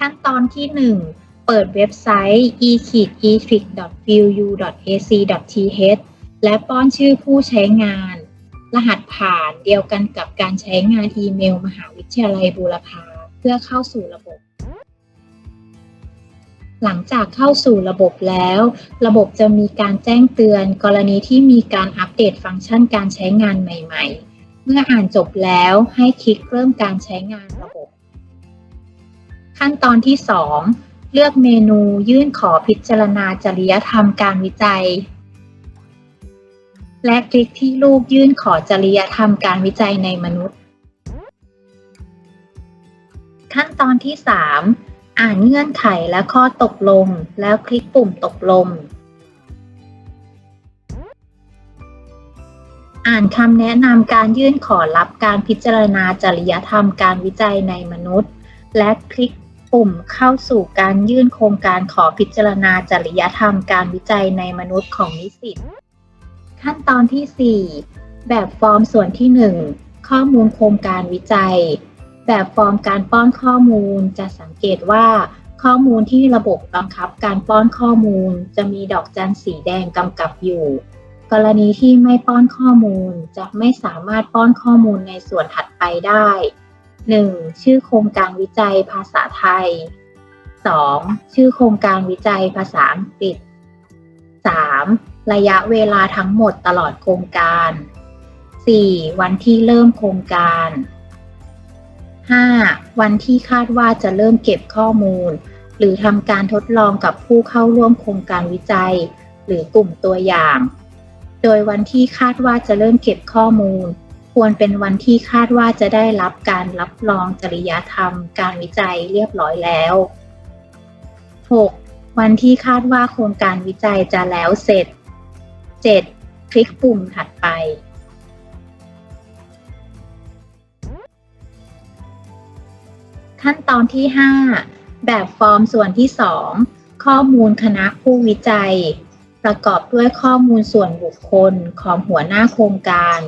ขั้นตอนที่ 1 เปิดเว็บไซต์ e-etric.filu.ac.th และป้อนชื่อผู้ใช้งาน รหัสผ่านเดียวกันกับการใช้งานอีเมล มหาวิทยาลัยบูรพาเพื่อเข้าสู่ระบบ หลังจากเข้าสู่ระบบแล้ว ระบบจะมีการแจ้งเตือนกรณีที่มีการอัปเดตฟังก์ชันการใช้งานใหม่ ๆ เมื่ออ่านจบแล้วให้คลิกเริ่มการใช้งานระบบ ขั้นตอนที่ 2 เลือกเมนูยื่นขอพิจารณาจริยธรรมการวิจัย และคลิกที่รูปยื่นขอจริยธรรมการวิจัยในมนุษย์ ขั้นตอนที่ 3 อ่านเงื่อนไขและข้อตกลง แล้วคลิกปุ่มตกลง อ่านคำแนะนำการยื่นขอรับการพิจารณาจริยธรรมการวิจัยในมนุษย์และคลิก ปุ่มเข้าสู่การยื่นโครงการขอพิจารณาจริยธรรมการวิจัยในมนุษย์ของนิสิต ขั้นตอนที่ 4 แบบฟอร์มส่วนที่ 1 ข้อมูลโครงการวิจัย แบบฟอร์มการป้อนข้อมูลจะสังเกตว่า ข้อมูลที่ระบบบังคับการป้อนข้อมูล จะมีดอกจันสีแดงกำกับอยู่ กรณีที่ไม่ป้อนข้อมูลจะไม่สามารถป้อนข้อมูลในส่วนถัดไปได้ 1. ชื่อโครงการวิจัยภาษาไทย 2. ชื่อโครงการวิจัยภาษาอังกฤษ 3. ระยะเวลาทั้งหมดตลอดโครงการ 4. วันที่เริ่มโครงการ 5. วันที่คาดว่าจะเริ่มเก็บข้อมูล หรือทำการทดลองกับผู้เข้าร่วมโครงการวิจัย หรือกลุ่มตัวอย่าง โดยวันที่คาดว่าจะเริ่มเก็บข้อมูล ควรเป็นวันที่คาดว่าจะได้รับการรับรองจริยธรรม การวิจัยเรียบร้อยแล้ว 6. วันที่คาดว่าโครงการวิจัยจะแล้วเสร็จ 7. คลิกปุ่มถัดไป ขั้นตอนที่ 5 แบบฟอร์มส่วนที่ 2 ข้อมูลคณะผู้วิจัย ประกอบด้วยข้อมูลส่วนบุคคลของหัวหน้าโครงการ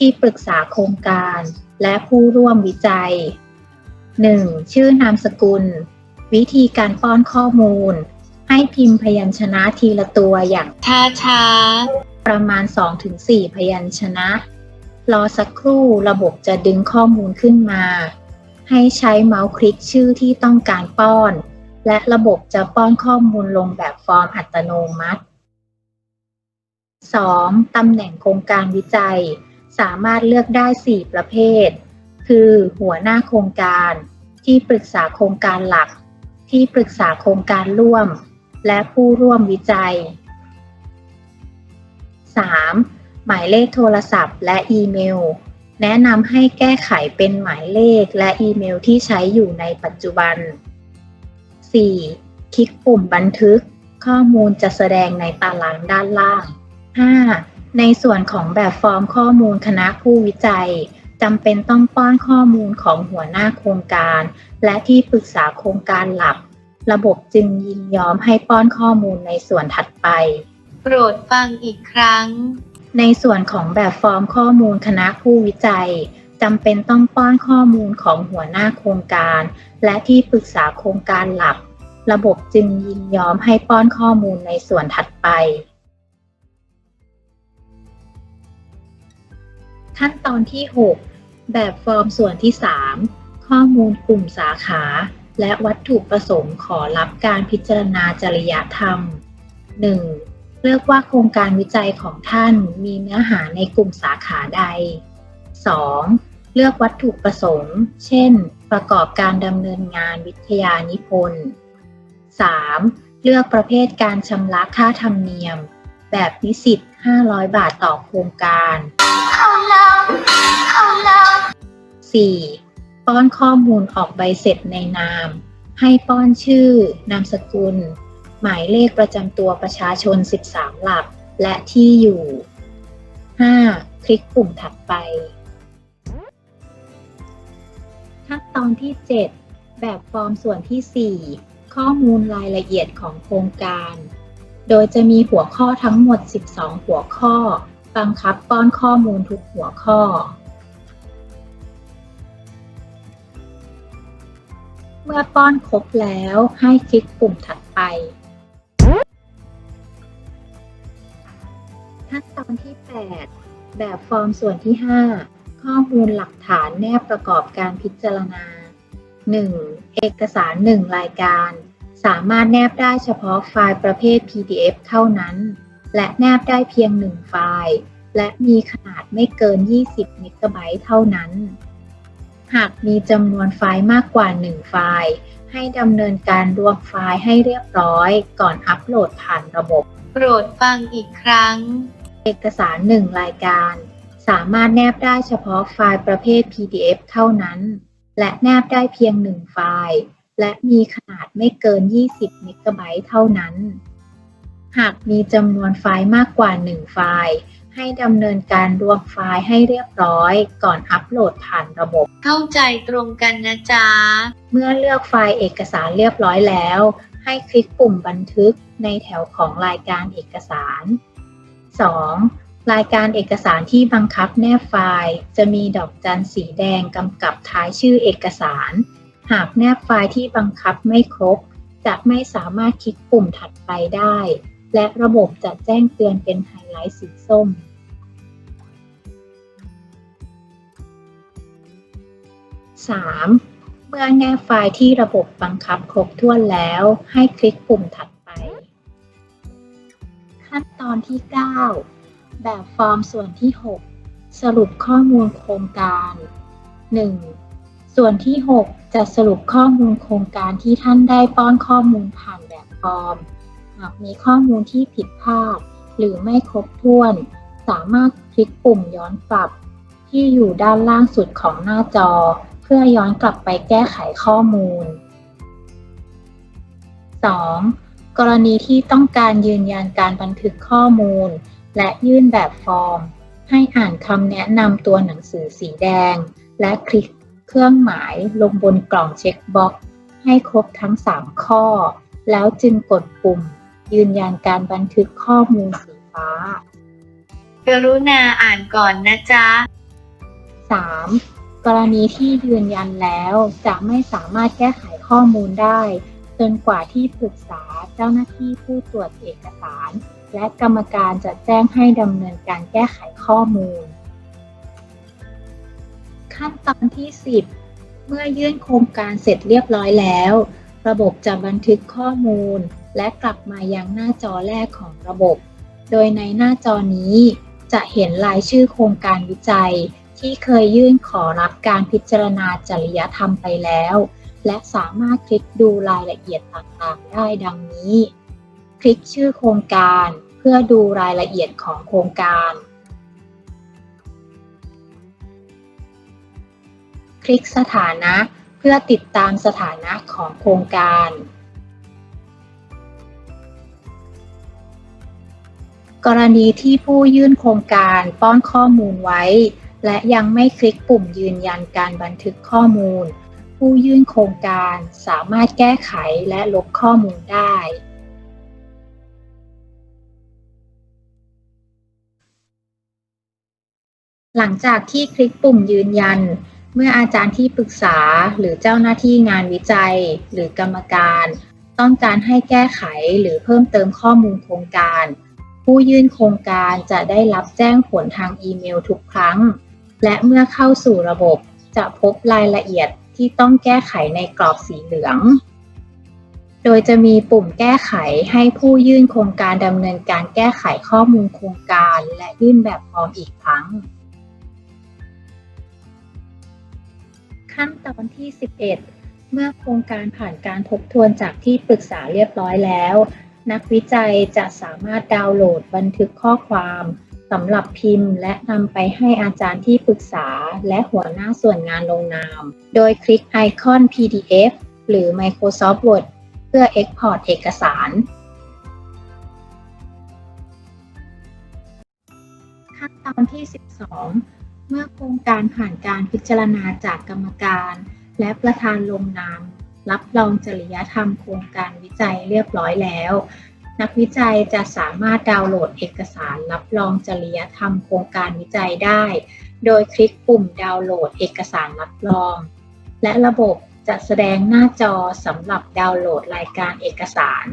ที่ปรึกษาโครงการและผู้ร่วมวิจัย 1. ชื่อนามสกุล วิธีการป้อนข้อมูล ให้พิมพ์พยัญชนะทีละตัวอย่างช้าช้าประมาณ 2-4 พยัญชนะ รอสักครู่ระบบจะดึงข้อมูลขึ้นมา ให้ใช้เมาส์คลิกชื่อที่ต้องการป้อน และระบบจะป้อนข้อมูลลงแบบฟอร์มอัตโนมัติ 2. ตำแหน่งโครงการวิจัย สามารถเลือกได้ 4 ประเภท คือหัวหน้าโครงการ ที่ปรึกษาโครงการหลัก ที่ปรึกษาโครงการร่วม และผู้ร่วมวิจัย 3. หมายเลขโทรศัพท์และอีเมล แนะนำให้แก้ไขเป็นหมายเลขและอีเมลที่ใช้อยู่ในปัจจุบัน 4. คลิกปุ่มบันทึก ข้อมูลจะแสดงในตารางด้านล่าง 5. ในส่วนของแบบฟอร์มข้อมูลคณะผู้วิจัยจำเป็นต้องป้อนข้อมูลของหัวหน้าโครงการ และที่ปรึกษาโครงการหลัก ระบบจึงยินยอมให้ป้อนข้อมูลในส่วนถัดไป โปรดฟังอีกครั้ง ในส่วนของแบบฟอร์มข้อมูลคณะผู้วิจัยจำเป็นต้องป้อนข้อมูลของหัวหน้าโครงการ และที่ปรึกษาโครงการหลัก ระบบจึงยินยอมให้ป้อนข้อมูลในส่วนถัดไป ขั้นตอนที่ 6 แบบฟอร์มส่วนที่ 3 ข้อมูลกลุ่มสาขา และวัตถุประสงค์ขอรับการพิจารณาจริยธรรม 1. เลือกว่าโครงการวิจัยของท่านมีเนื้อหาในกลุ่มสาขาใด 2. เลือกวัตถุประสงค์ เช่น ประกอบการดำเนินงานวิทยานิพนธ์ 3. เลือกประเภทการชำระค่าธรรมเนียม แบบนิสิต 500 บาทต่อโครงการ 4. ป้อนข้อมูลออกใบเสร็จในนาม ให้ป้อนชื่อ นามสกุล หมายเลขประจำตัวประชาชน 13 หลัก และที่อยู่ 5. คลิกปุ่มถัดไป ขั้นตอนที่ 7 แบบฟอร์มส่วนที่ 4 ข้อมูลรายละเอียดของโครงการ โดยจะมีหัวข้อทั้งหมด 12 หัวข้อ บังคับป้อนข้อมูลทุกหัวข้อ เมื่อป้อนครบแล้วให้คลิกปุ่มถัดไป ขั้นตอนที่ 8 แบบฟอร์มส่วนที่ 5 ข้อมูลหลักฐานแนบประกอบการพิจารณา 1. เอกสาร 1 รายการ สามารถแนบได้เฉพาะไฟล์ประเภท PDF เท่านั้น และแนบได้เพียง 1 ไฟล์ และมีขนาดไม่เกิน 20 เมกะไบต์เท่านั้น หากมีจำนวนไฟล์มากกว่า 1 ไฟล์ ให้ดำเนินการรวมไฟล์ให้เรียบร้อย ก่อนอัปโหลดผ่านระบบ โปรดฟังอีกครั้ง เอกสาร 1 รายการ สามารถแนบได้เฉพาะไฟล์ประเภท PDF เท่านั้น และแนบได้เพียง 1 ไฟล์ และมีขนาดไม่เกิน 20 เมกะไบต์เท่านั้น หากมีจำนวนไฟล์มากกว่า 1 ไฟล์ ให้ดำเนินการรวมไฟล์ให้เรียบร้อย ก่อนอัปโหลดผ่านระบบ เข้าใจตรงกันนะจ๊ะ เมื่อเลือกไฟล์เอกสารเรียบร้อยแล้ว ให้คลิกปุ่มบันทึกในแถวของรายการเอกสาร 2. รายการเอกสารที่บังคับแนบไฟล์ จะมีดอกจันสีแดงกำกับท้ายชื่อเอกสาร หากแนบไฟล์ที่บังคับไม่ครบ จะไม่สามารถคลิกปุ่มถัดไปได้ และระบบจะแจ้งเตือนเป็นไฮไลท์สีส้ม 3. เมื่อแนบไฟล์ที่ระบบบังคับครบถ้วนแล้ว ให้คลิกปุ่มถัดไป ขั้นตอนที่ 9 แบบฟอร์มส่วนที่ 6 สรุปข้อมูลโครงการ 1. ส่วนที่ 6 จะสรุปข้อมูลโครงการที่ท่านได้ป้อนข้อมูลผ่านแบบฟอร์ม หากมีข้อมูลที่ผิดพลาด หรือไม่ครบถ้วน สามารถคลิกปุ่มย้อนกลับ ที่อยู่ด้านล่างสุดของหน้าจอ เพื่อย้อนกลับไปแก้ไขข้อมูล 2. กรณีที่ต้องการยืนยันการบันทึกข้อมูล และยื่นแบบฟอร์ม ให้อ่านคำแนะนำตัวหนังสือสีแดง และคลิกเครื่องหมายลงบนกล่องเช็คบ็อกซ์ให้ครบทั้ง 3 ข้อ แล้วจึงกดปุ่ม ยืนยันการบันทึกข้อมูลสีฟ้า กรุณาอ่านก่อนนะจ๊ะ 3. กรณีที่ยืนยันแล้วจะไม่สามารถแก้ไขข้อมูลได้ จนกว่าที่ปรึกษาเจ้าหน้าที่ผู้ตรวจเอกสาร และกรรมการจะแจ้งให้ดำเนินการแก้ไขข้อมูล ขั้นตอนที่ 10 เมื่อยื่นโครงการเสร็จเรียบร้อยแล้ว ระบบจะบันทึกข้อมูล และกลับมายังหน้าจอแรกของระบบ โดยในหน้าจอนี้จะเห็นรายชื่อโครงการวิจัย ที่เคยยื่นขอรับการพิจารณาจริยธรรมไปแล้ว และสามารถคลิกดูรายละเอียดต่างๆ ได้ดังนี้ คลิกชื่อโครงการเพื่อดูรายละเอียดของโครงการ คลิกสถานะเพื่อติดตามสถานะของโครงการ รณีที่ผู้ยื่นโครงการป้อนข้อมูลไว้ และยังไม่คลิกปุ่มยืนยันการบันทึกข้อมูล ผู้ยื่นโครงการสามารถแก้ไขและลบข้อมูลได้ หลังจากที่คลิกปุ่มยืนยัน เมื่ออาจารย์ที่ปรึกษาหรือเจ้าหน้าที่งานวิจัย หรือกรรมการ ต้องการให้แก้ไขหรือเพิ่มเติมข้อมูลโครงการ ผู้ยื่นโครงการจะได้รับแจ้งผลทางอีเมลทุกครั้ง และเมื่อเข้าสู่ระบบจะพบรายละเอียดที่ต้องแก้ไขในกรอบสีเหลือง โดยจะมีปุ่มแก้ไขให้ผู้ยื่นโครงการดำเนินการแก้ไขข้อมูลโครงการและยื่นแบบฟอร์มอีกครั้ง ขั้นตอนที่ 11 เมื่อโครงการผ่านการทบทวนจากที่ปรึกษาเรียบร้อยแล้ว นักวิจัยจะสามารถดาวน์โหลดบันทึกข้อความสำหรับพิมพ์ และนำไปให้อาจารย์ที่ปรึกษาและหัวหน้าส่วนงานลงนาม โดยคลิกไอคอน PDF หรือ Microsoft Word เพื่อ Export เอกสาร ขั้นตอนที่ 12 เมื่อโครงการผ่านการพิจารณาจากกรรมการ และประธานลงนาม รับรองจริยธรรมโครงการวิจัยเรียบร้อยแล้ว นักวิจัยจะสามารถดาวน์โหลดเอกสารรับรองจริยธรรมโครงการวิจัยได้ โดยคลิกปุ่มดาวน์โหลดเอกสารรับรอง และระบบจะแสดงหน้าจอสำหรับดาวน์โหลดรายการเอกสาร